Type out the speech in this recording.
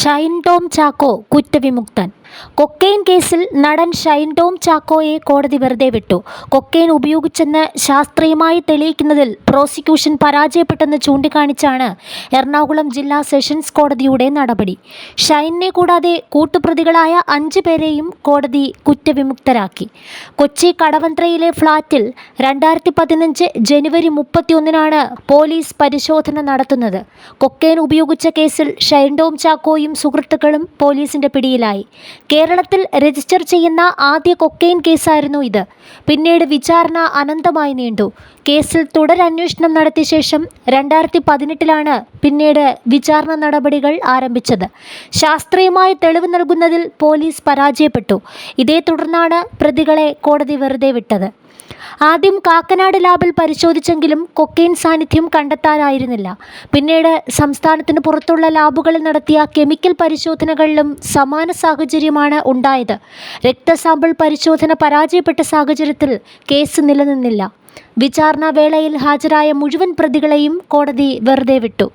ഷൈൻ ടോം ചാക്കോ കുറ്റവിമുക്തൻ. കൊക്കെയിൻ കേസിൽ നടൻ ഷൈൻ ടോം ചാക്കോയെ കോടതി വെറുതെ വിട്ടു. കൊക്കെയിൻ ഉപയോഗിച്ചെന്ന് ശാസ്ത്രീയമായി തെളിയിക്കുന്നതിൽ പ്രോസിക്യൂഷൻ പരാജയപ്പെട്ടെന്ന് ചൂണ്ടിക്കാണിച്ചാണ് എറണാകുളം ജില്ലാ സെഷൻസ് കോടതിയുടെ നടപടി. ഷൈനിനെ കൂടാതെ കൂട്ടുപ്രതികളായ അഞ്ച് പേരെയും കോടതി കുറ്റവിമുക്തരാക്കി. കൊച്ചി കടവന്ത്രയിലെ ഫ്ളാറ്റിൽ രണ്ടായിരത്തി പതിനഞ്ച് ജനുവരി മുപ്പത്തിയൊന്നിനാണ് പോലീസ് പരിശോധന നടത്തുന്നത്. കൊക്കെയിൻ ഉപയോഗിച്ച കേസിൽ ഷൈൻ ടോം ചാക്കോയും സുഹൃത്തുക്കളും പോലീസിന്റെ പിടിയിലായി. കേരളത്തിൽ രജിസ്റ്റർ ചെയ്യുന്ന ആദ്യ കൊക്കെയിൻ കേസായിരുന്നു ഇത്. പിന്നീട് വിചാരണ അനന്തമായി നീണ്ടു. കേസിൽ തുടരന്വേഷണം നടത്തിയ ശേഷം രണ്ടായിരത്തി പതിനെട്ടിലാണ് പിന്നീട് വിചാരണ നടപടികൾ ആരംഭിച്ചത്. ശാസ്ത്രീയമായ തെളിവ് നൽകുന്നതിൽ പോലീസ് പരാജയപ്പെട്ടു. ഇതേ തുടർന്നാണ് പ്രതികളെ കോടതി വെറുതെ വിട്ടത്. ആദ്യം കാക്കനാട് ലാബിൽ പരിശോധിച്ചെങ്കിലും കൊക്കെയിൻ സാന്നിധ്യം കണ്ടെത്താനായിരുന്നില്ല. പിന്നീട് സംസ്ഥാനത്തിന് പുറത്തുള്ള ലാബുകളിൽ നടത്തിയ കെമിക്കൽ പരിശോധനകളിലും സമാന സാഹചര്യമാണ് ഉണ്ടായത്. രക്തസാമ്പിൾ പരിശോധന പരാജയപ്പെട്ട സാഹചര്യത്തിൽ കേസ് നിലനിന്നില്ല. വിചാരണ വേളയിൽ ഹാജരായ മുഴുവൻ പ്രതികളെയും കോടതി വെറുതെ വിട്ടു.